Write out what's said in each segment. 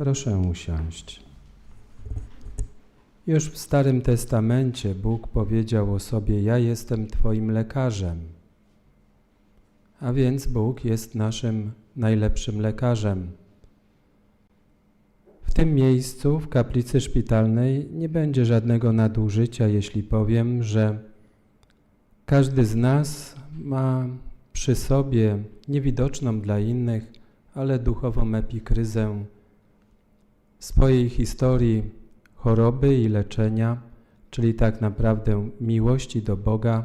Proszę usiąść. Już w Starym Testamencie Bóg powiedział o sobie: Ja jestem Twoim lekarzem. A więc Bóg jest naszym najlepszym lekarzem. W tym miejscu, w kaplicy szpitalnej, nie będzie żadnego nadużycia, jeśli powiem, że każdy z nas ma przy sobie niewidoczną dla innych, ale duchową epikryzę swojej historii choroby i leczenia, czyli tak naprawdę miłości do Boga,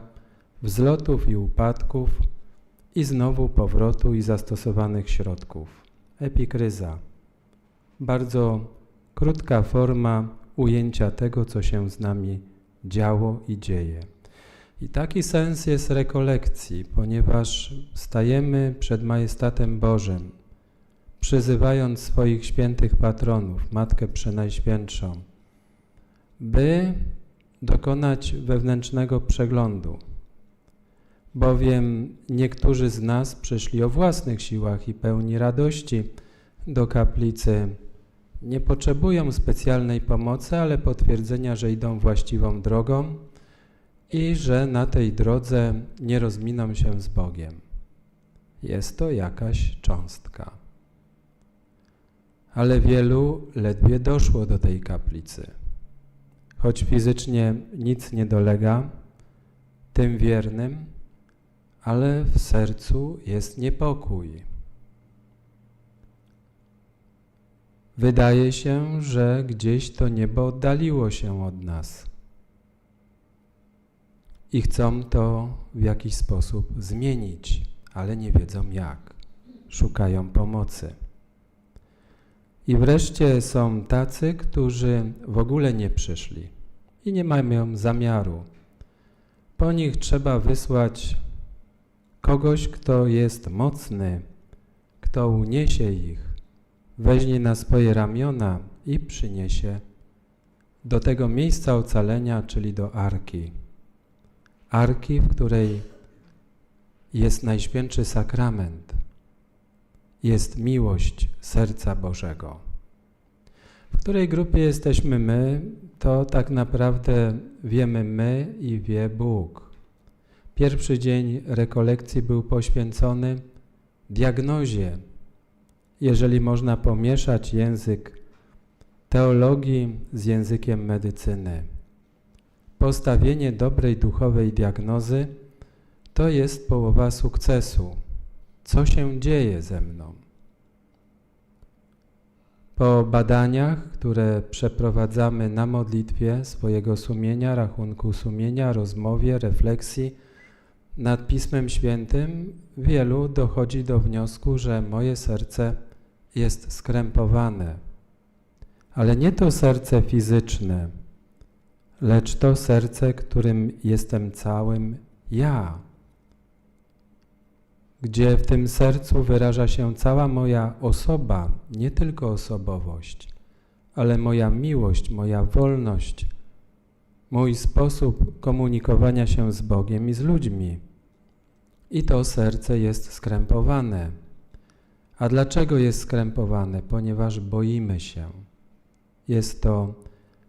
wzlotów i upadków i znowu powrotu i zastosowanych środków. Epikryza. Bardzo krótka forma ujęcia tego, co się z nami działo i dzieje. I taki sens jest rekolekcji, ponieważ stajemy przed majestatem Bożym, przyzywając swoich świętych patronów, Matkę Przenajświętszą, by dokonać wewnętrznego przeglądu. Bowiem niektórzy z nas przyszli o własnych siłach i pełni radości do kaplicy. Nie potrzebują specjalnej pomocy, ale potwierdzenia, że idą właściwą drogą i że na tej drodze nie rozminą się z Bogiem. Jest to jakaś cząstka. Ale wielu ledwie doszło do tej kaplicy. Choć fizycznie nic nie dolega tym wiernym, ale w sercu jest niepokój. Wydaje się, że gdzieś to niebo oddaliło się od nas i chcą to w jakiś sposób zmienić, ale nie wiedzą jak. Szukają pomocy. I wreszcie są tacy, którzy w ogóle nie przyszli i nie mają zamiaru. Po nich trzeba wysłać kogoś, kto jest mocny, kto uniesie ich, weźmie na swoje ramiona i przyniesie do tego miejsca ocalenia, czyli do arki. Arki, w której jest Najświętszy Sakrament, jest miłość serca Bożego. W której grupie jesteśmy my, to tak naprawdę wiemy my i wie Bóg. Pierwszy dzień rekolekcji był poświęcony diagnozie, jeżeli można pomieszać język teologii z językiem medycyny. Postawienie dobrej duchowej diagnozy to jest połowa sukcesu. Co się dzieje ze mną? Po badaniach, które przeprowadzamy na modlitwie swojego sumienia, rachunku sumienia, rozmowie, refleksji nad Pismem Świętym, wielu dochodzi do wniosku, że moje serce jest skrępowane. Ale nie to serce fizyczne, lecz to serce, którym jestem całym ja, gdzie w tym sercu wyraża się cała moja osoba, nie tylko osobowość, ale moja miłość, moja wolność, mój sposób komunikowania się z Bogiem i z ludźmi. I to serce jest skrępowane. A dlaczego jest skrępowane? Ponieważ boimy się. Jest to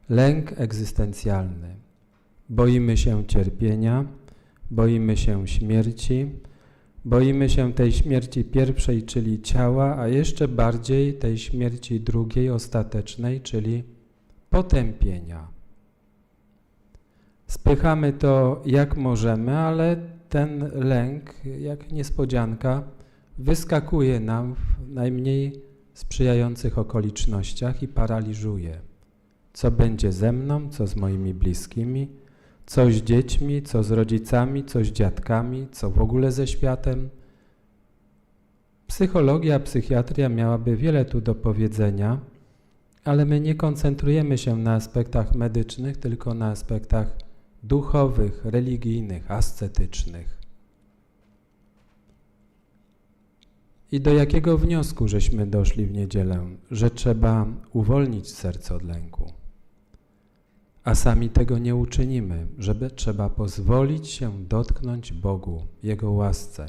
lęk egzystencjalny. Boimy się cierpienia, boimy się śmierci, boimy się tej śmierci pierwszej, czyli ciała, a jeszcze bardziej tej śmierci drugiej, ostatecznej, czyli potępienia. Spychamy to jak możemy, ale ten lęk, jak niespodzianka, wyskakuje nam w najmniej sprzyjających okolicznościach i paraliżuje. Co będzie ze mną, co z moimi bliskimi, co z dziećmi, co z rodzicami, co z dziadkami, co w ogóle ze światem. Psychologia, psychiatria miałaby wiele tu do powiedzenia, ale my nie koncentrujemy się na aspektach medycznych, tylko na aspektach duchowych, religijnych, ascetycznych. I do jakiego wniosku żeśmy doszli w niedzielę? Że trzeba uwolnić serce od lęku. A sami tego nie uczynimy, żeby trzeba pozwolić się dotknąć Bogu, Jego łasce.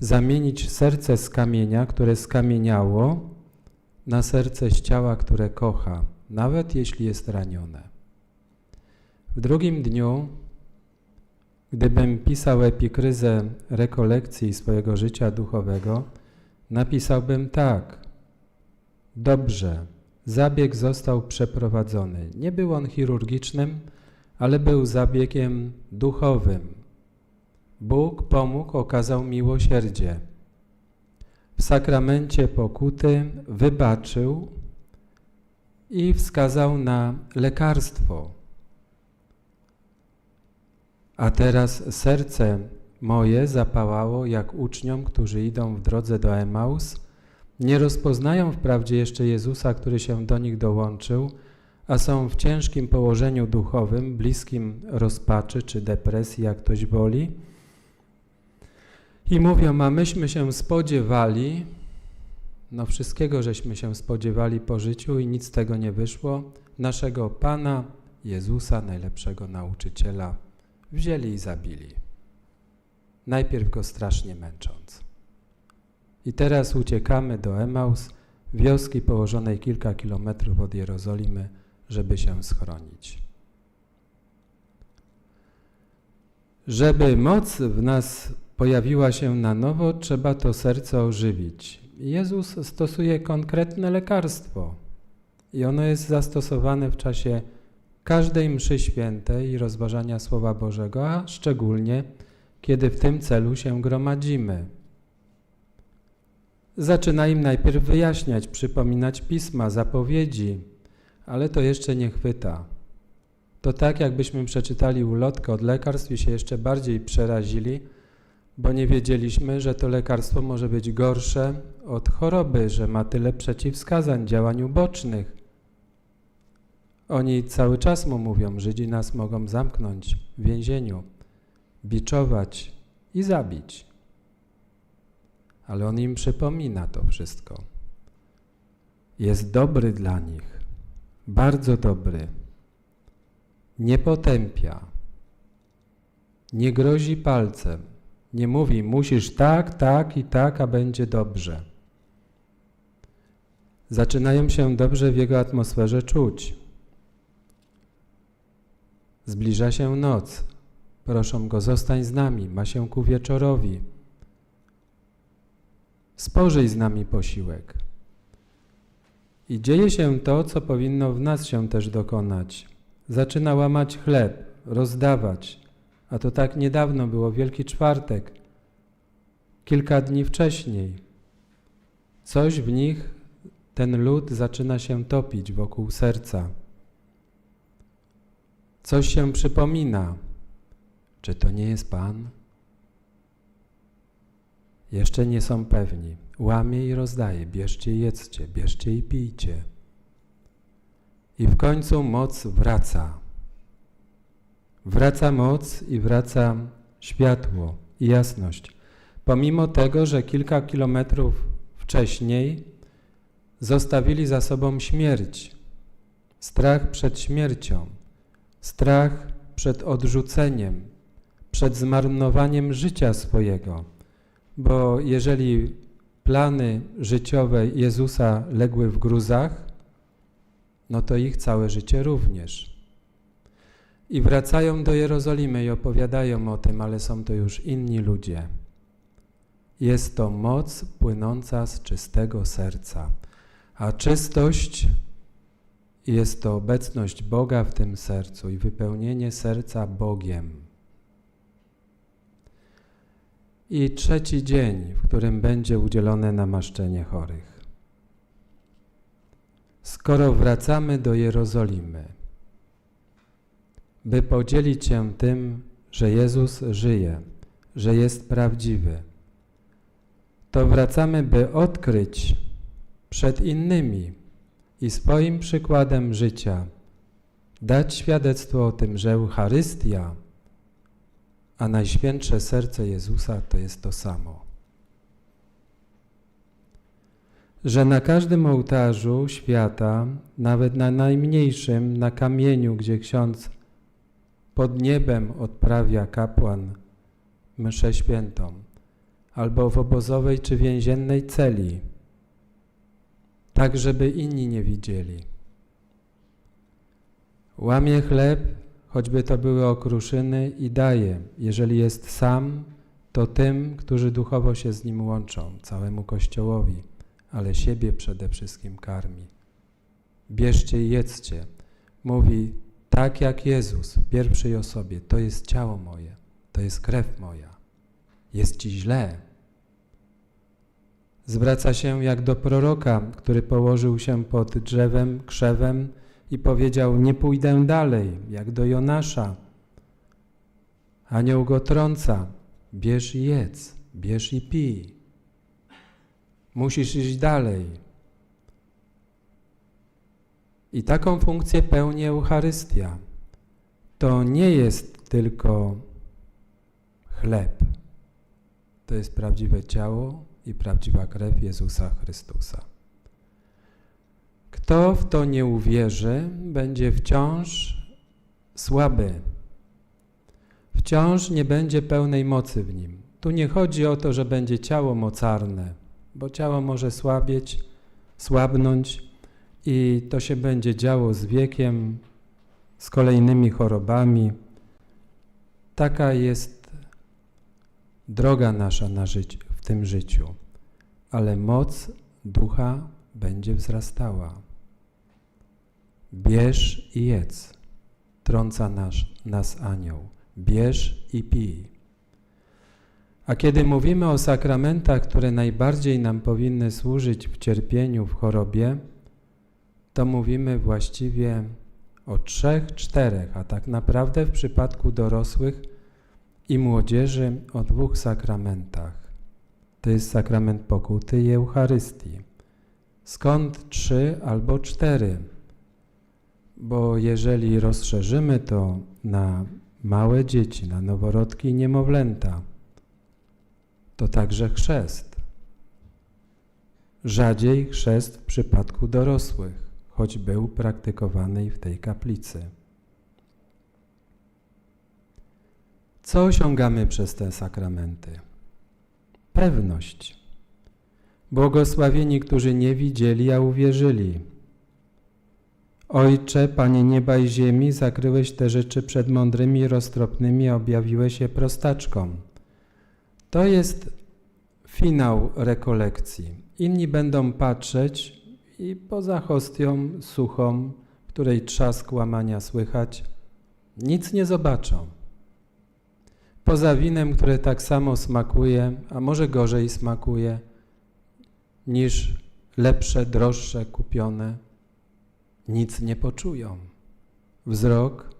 Zamienić serce z kamienia, które skamieniało, na serce z ciała, które kocha, nawet jeśli jest ranione. W drugim dniu, gdybym pisał epikryzę rekolekcji swojego życia duchowego, napisałbym tak. Dobrze, zabieg został przeprowadzony. Nie był on chirurgicznym, ale był zabiegiem duchowym. Bóg pomógł, okazał miłosierdzie. W sakramencie pokuty wybaczył i wskazał na lekarstwo. A teraz serce moje zapałało jak uczniom, którzy idą w drodze do Emaus, nie rozpoznają wprawdzie jeszcze Jezusa, który się do nich dołączył, a są w ciężkim położeniu duchowym, bliskim rozpaczy czy depresji, jak ktoś woli. I mówią, a myśmy się spodziewali, no wszystkiego żeśmy się spodziewali po życiu i nic z tego nie wyszło, naszego Pana Jezusa, najlepszego nauczyciela, wzięli i zabili. Najpierw go strasznie męcząc. I teraz uciekamy do Emaus, wioski położonej kilka kilometrów od Jerozolimy, żeby się schronić. Żeby moc w nas pojawiła się na nowo, trzeba to serce ożywić. Jezus stosuje konkretne lekarstwo i ono jest zastosowane w czasie każdej mszy świętej i rozważania Słowa Bożego, a szczególnie kiedy w tym celu się gromadzimy. Zaczyna im najpierw wyjaśniać, przypominać pisma, zapowiedzi, ale to jeszcze nie chwyta. To tak, jakbyśmy przeczytali ulotkę od lekarstw i się jeszcze bardziej przerazili, bo nie wiedzieliśmy, że to lekarstwo może być gorsze od choroby, że ma tyle przeciwwskazań, działań ubocznych. Oni cały czas mu mówią, Żydzi nas mogą zamknąć w więzieniu, biczować i zabić. Ale on im przypomina to wszystko. Jest dobry dla nich, bardzo dobry. Nie potępia, nie grozi palcem, nie mówi musisz tak, tak i tak, a będzie dobrze. Zaczynają się dobrze w jego atmosferze czuć. Zbliża się noc. Proszą go, zostań z nami, ma się ku wieczorowi. Spożyj z nami posiłek. I dzieje się to, co powinno w nas się też dokonać. Zaczyna łamać chleb, rozdawać. A to tak niedawno było, Wielki Czwartek, kilka dni wcześniej. Coś w nich, ten lud zaczyna się topić wokół serca. Coś się przypomina. Czy to nie jest Pan? Jeszcze nie są pewni. Łamie i rozdaje. Bierzcie i jedzcie, bierzcie i pijcie. I w końcu moc wraca. Wraca moc i wraca światło i jasność. Pomimo tego, że kilka kilometrów wcześniej zostawili za sobą śmierć, strach przed śmiercią, strach przed odrzuceniem, przed zmarnowaniem życia swojego, bo jeżeli plany życiowe Jezusa legły w gruzach, no to ich całe życie również. I wracają do Jerozolimy i opowiadają o tym, ale są to już inni ludzie. Jest to moc płynąca z czystego serca, a czystość jest to obecność Boga w tym sercu i wypełnienie serca Bogiem. I trzeci dzień, w którym będzie udzielone namaszczenie chorych. Skoro wracamy do Jerozolimy, by podzielić się tym, że Jezus żyje, że jest prawdziwy, to wracamy, by odkryć przed innymi i swoim przykładem życia dać świadectwo o tym, że Eucharystia, a Najświętsze Serce Jezusa to jest to samo. Że na każdym ołtarzu świata, nawet na najmniejszym, na kamieniu, gdzie ksiądz pod niebem odprawia kapłan mszę świętą, albo w obozowej czy więziennej celi, tak żeby inni nie widzieli. Łamie chleb, choćby to były okruszyny, i daje, jeżeli jest sam, to tym, którzy duchowo się z nim łączą, całemu Kościołowi, ale siebie przede wszystkim karmi. Bierzcie i jedzcie. Mówi, tak jak Jezus w pierwszej osobie, to jest ciało moje, to jest krew moja. Jest ci źle. Zwraca się jak do proroka, który położył się pod drzewem, krzewem i powiedział, nie pójdę dalej, jak do Jonasza. Anioł go trąca, bierz i jedz, bierz i pij. Musisz iść dalej. I taką funkcję pełni Eucharystia. To nie jest tylko chleb. To jest prawdziwe ciało i prawdziwa krew Jezusa Chrystusa. Kto w to nie uwierzy, będzie wciąż słaby. Wciąż nie będzie pełnej mocy w nim. Tu nie chodzi o to, że będzie ciało mocarne, bo ciało może słabieć, słabnąć i to się będzie działo z wiekiem, z kolejnymi chorobami. Taka jest droga nasza na życie, w tym życiu, ale moc ducha będzie wzrastała. Bierz i jedz, trąca nas, nas anioł. Bierz i pij. A kiedy mówimy o sakramentach, które najbardziej nam powinny służyć w cierpieniu, w chorobie, to mówimy właściwie o trzech, czterech, a tak naprawdę w przypadku dorosłych i młodzieży o dwóch sakramentach. To jest sakrament pokuty i Eucharystii. Skąd trzy albo cztery? Bo jeżeli rozszerzymy to na małe dzieci, na noworodki i niemowlęta, to także chrzest. Rzadziej chrzest w przypadku dorosłych, choć był praktykowany w tej kaplicy. Co osiągamy przez te sakramenty? Pewność. Błogosławieni, którzy nie widzieli, a uwierzyli. Ojcze, Panie nieba i ziemi, zakryłeś te rzeczy przed mądrymi i roztropnymi, objawiłeś je prostaczkom. To jest finał rekolekcji. Inni będą patrzeć i poza hostią suchą, której trzask łamania słychać, nic nie zobaczą. Poza winem, które tak samo smakuje, a może gorzej smakuje niż lepsze, droższe, kupione, nic nie poczują. Wzrok,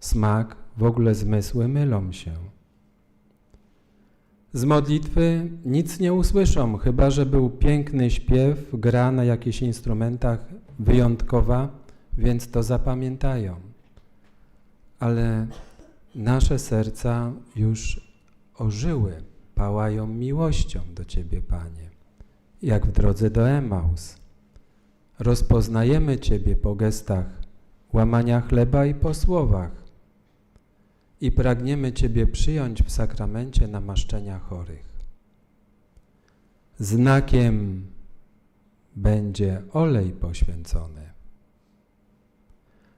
smak, w ogóle zmysły mylą się. Z modlitwy nic nie usłyszą, chyba że był piękny śpiew, gra na jakichś instrumentach wyjątkowa, więc to zapamiętają. Ale nasze serca już ożyły, pałają miłością do Ciebie, Panie, jak w drodze do Emaus. Rozpoznajemy Ciebie po gestach łamania chleba i po słowach i pragniemy Ciebie przyjąć w sakramencie namaszczenia chorych. Znakiem będzie olej poświęcony.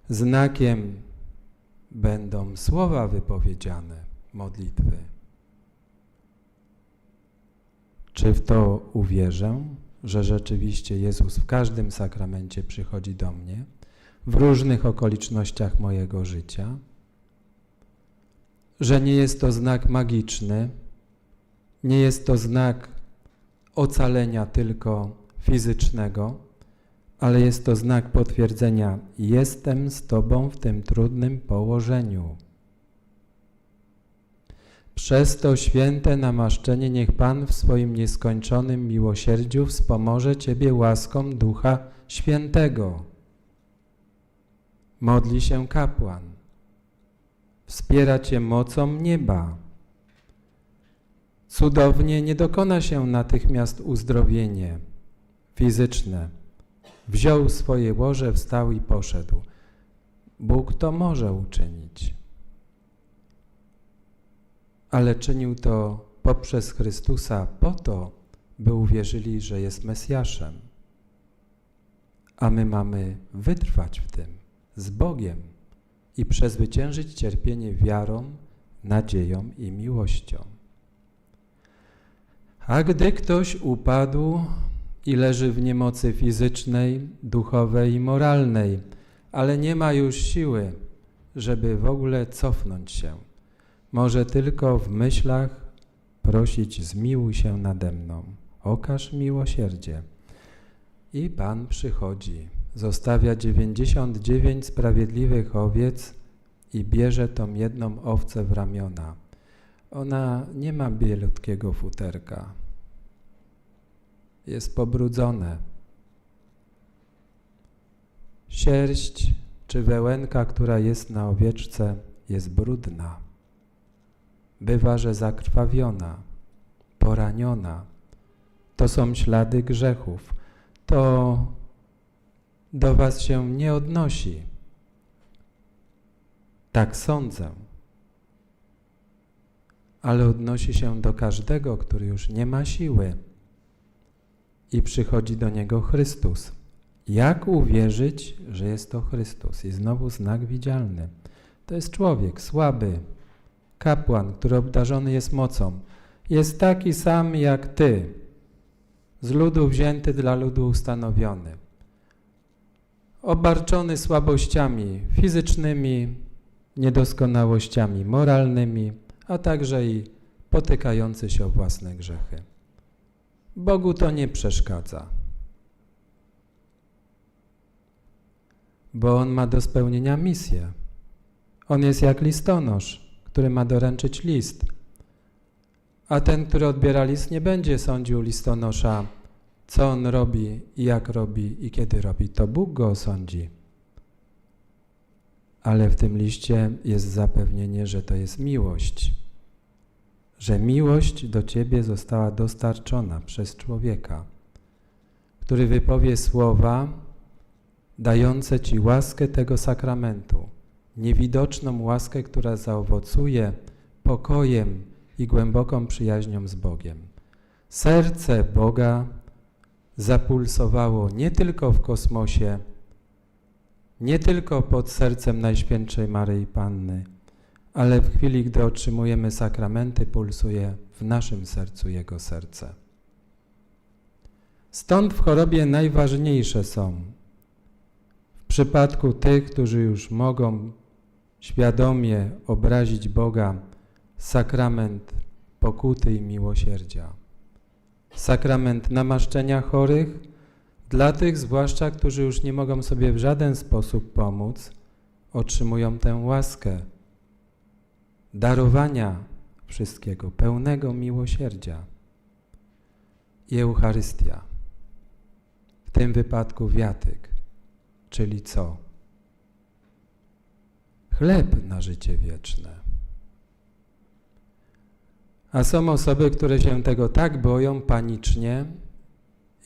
Znakiem będą słowa wypowiedziane, modlitwy. Czy w to uwierzę, że rzeczywiście Jezus w każdym sakramencie przychodzi do mnie, w różnych okolicznościach mojego życia? że nie jest to znak magiczny, nie jest to znak ocalenia tylko fizycznego, ale jest to znak potwierdzenia: jestem z Tobą w tym trudnym położeniu. Przez to święte namaszczenie niech Pan w swoim nieskończonym miłosierdziu wspomoże Ciebie łaską Ducha Świętego. Modli się kapłan wspiera Cię mocą nieba. Cudownie nie dokona się natychmiast uzdrowienie fizyczne. Wziął swoje łoże, wstał i poszedł. Bóg to może uczynić. Ale czynił to poprzez Chrystusa po to, by uwierzyli, że jest Mesjaszem. a my mamy wytrwać w tym z Bogiem i przezwyciężyć cierpienie wiarą, nadzieją i miłością. A gdy ktoś upadł i leży w niemocy fizycznej, duchowej i moralnej, ale nie ma już siły, żeby w ogóle cofnąć się, może tylko w myślach prosić zmiłuj się nade mną, okaż miłosierdzie. I Pan przychodzi, zostawia dziewięćdziesiąt sprawiedliwych owiec i bierze tą jedną owcę w ramiona. Ona nie ma bielutkiego futerka. Jest pobrudzone. Sierść czy wełenka, która jest na owieczce, jest brudna. Bywa, że zakrwawiona, poraniona. To są ślady grzechów. To do Was się nie odnosi. Tak sądzę. Ale odnosi się do każdego, który już nie ma siły i przychodzi do niego Chrystus. Jak uwierzyć, że jest to Chrystus? I znowu znak widzialny. To jest człowiek słaby, kapłan, który obdarzony jest mocą. Jest taki sam jak ty, z ludu wzięty dla ludu ustanowiony. Obarczony słabościami fizycznymi, niedoskonałościami moralnymi, a także i potykający się o własne grzechy. Bogu to nie przeszkadza. bo on ma do spełnienia misję. On jest jak listonosz, który ma doręczyć list. A ten, który odbiera list, nie będzie sądził listonosza, co on robi jak robi i kiedy robi. To Bóg go osądzi. Ale w tym liście jest zapewnienie, że to jest miłość. Że miłość do Ciebie została dostarczona przez człowieka, który wypowie słowa, dające Ci łaskę tego sakramentu, niewidoczną łaskę, która zaowocuje pokojem i głęboką przyjaźnią z Bogiem. Serce Boga zapulsowało nie tylko w kosmosie, nie tylko pod sercem Najświętszej Maryi Panny, ale w chwili, gdy otrzymujemy sakramenty, pulsuje w naszym sercu Jego serce. Stąd w chorobie najważniejsze są w przypadku tych, którzy już mogą świadomie obrazić Boga, sakrament pokuty i miłosierdzia. Sakrament namaszczenia chorych, dla tych zwłaszcza, którzy już nie mogą sobie w żaden sposób pomóc, otrzymują tę łaskę darowania wszystkiego, pełnego miłosierdzia. I Eucharystia, w tym wypadku wiatyk. Czyli co? Chleb na życie wieczne. A są osoby, które się tego tak boją panicznie,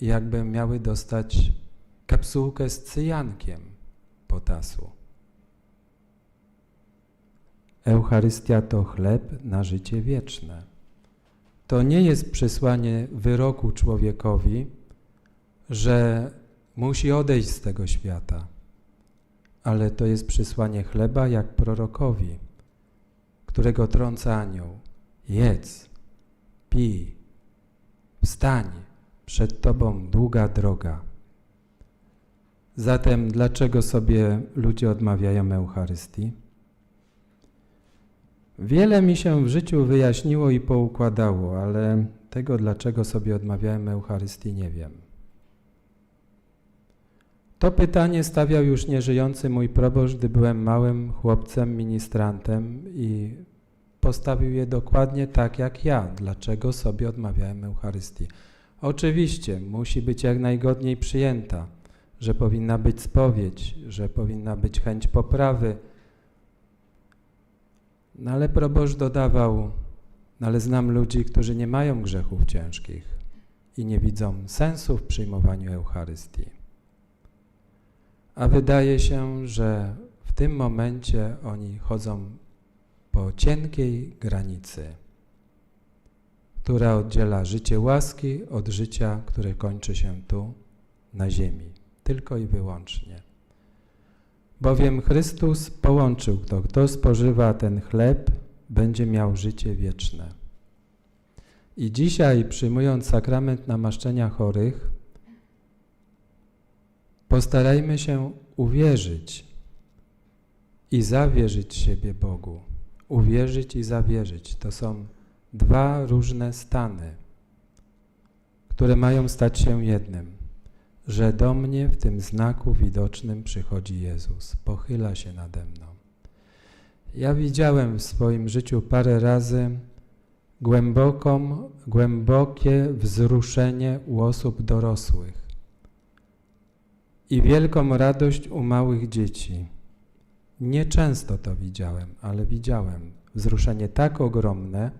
jakby miały dostać kapsułkę z cyjankiem potasu. Eucharystia to chleb na życie wieczne. To nie jest przesłanie wyroku człowiekowi, że musi odejść z tego świata. Ale to jest przysłanie chleba jak prorokowi, którego trąca anioł. Jedz, pij, wstań, przed Tobą długa droga. Zatem dlaczego sobie ludzie odmawiają Eucharystii? Wiele mi się w życiu wyjaśniło i poukładało, ale tego, dlaczego sobie odmawiałem Eucharystii, nie wiem. To pytanie stawiał już nieżyjący mój proboszcz, gdy byłem małym chłopcem, ministrantem i postawił je dokładnie tak jak ja. Dlaczego sobie odmawiałem Eucharystii? Oczywiście musi być jak najgodniej przyjęta, że powinna być spowiedź, że powinna być chęć poprawy. No ale proboszcz dodawał, no ale znam ludzi, którzy nie mają grzechów ciężkich i nie widzą sensu w przyjmowaniu Eucharystii a wydaje się, że w tym momencie oni chodzą po cienkiej granicy, która oddziela życie łaski od życia, które kończy się tu, na ziemi. tylko i wyłącznie. Bowiem Chrystus połączył to, kto spożywa ten chleb, będzie miał życie wieczne. I dzisiaj, przyjmując sakrament namaszczenia chorych, postarajmy się uwierzyć i zawierzyć siebie Bogu. Uwierzyć i zawierzyć to są dwa różne stany, które mają stać się jednym. Że do mnie w tym znaku widocznym przychodzi Jezus, pochyla się nade mną. Ja widziałem w swoim życiu parę razy głęboką, głębokie wzruszenie u osób dorosłych i wielką radość u małych dzieci. Nieczęsto to widziałem, ale widziałem wzruszenie tak ogromne,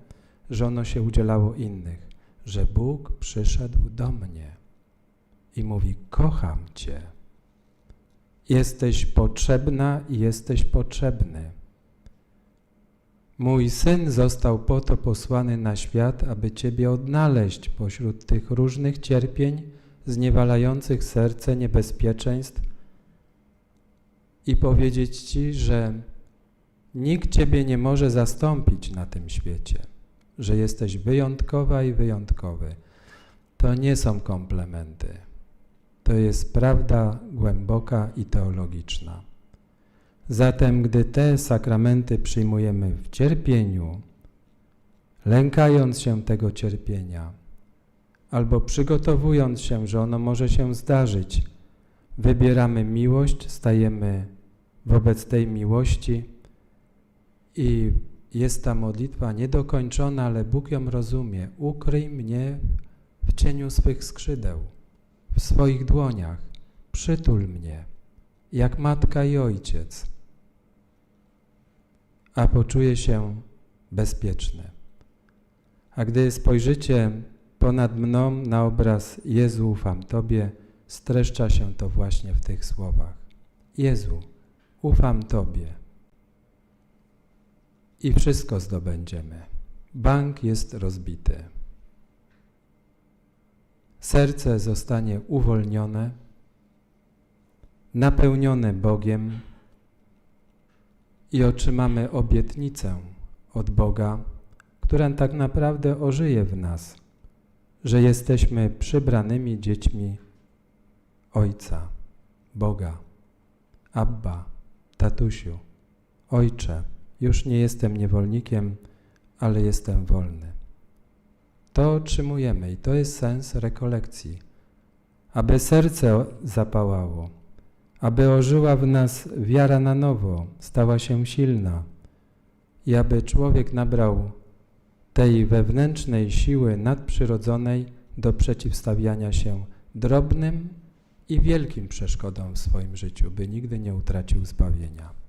że ono się udzielało innych, że Bóg przyszedł do mnie i mówi: Kocham Cię. Jesteś potrzebna i jesteś potrzebny. Mój syn został po to posłany na świat, aby Ciebie odnaleźć pośród tych różnych cierpień, zniewalających serce niebezpieczeństw i powiedzieć Ci, że nikt Ciebie nie może zastąpić na tym świecie, że jesteś wyjątkowa i wyjątkowy. To nie są komplementy. To jest prawda głęboka i teologiczna. Zatem, gdy te sakramenty przyjmujemy w cierpieniu, lękając się tego cierpienia, albo przygotowując się, że ono może się zdarzyć, wybieramy miłość, stajemy wobec tej miłości i jest ta modlitwa niedokończona, ale Bóg ją rozumie. Ukryj mnie w cieniu swych skrzydeł, w swoich dłoniach, przytul mnie, jak matka i ojciec, a poczuję się bezpieczny. A gdy spojrzycie ponad mną na obraz Jezu, ufam Tobie, streszcza się to właśnie w tych słowach. Jezu, ufam Tobie i wszystko zdobędziemy. Bank jest rozbity. Serce zostanie uwolnione, napełnione Bogiem i otrzymamy obietnicę od Boga, która tak naprawdę ożyje w nas, że jesteśmy przybranymi dziećmi Ojca, Boga, Abba, tatusiu, Ojcze, już nie jestem niewolnikiem, ale jestem wolny. To otrzymujemy i to jest sens rekolekcji. Aby serce zapałało, aby ożyła w nas wiara na nowo, stała się silna i aby człowiek nabrał tej wewnętrznej siły nadprzyrodzonej do przeciwstawiania się drobnym i wielkim przeszkodom w swoim życiu, by nigdy nie utracił zbawienia.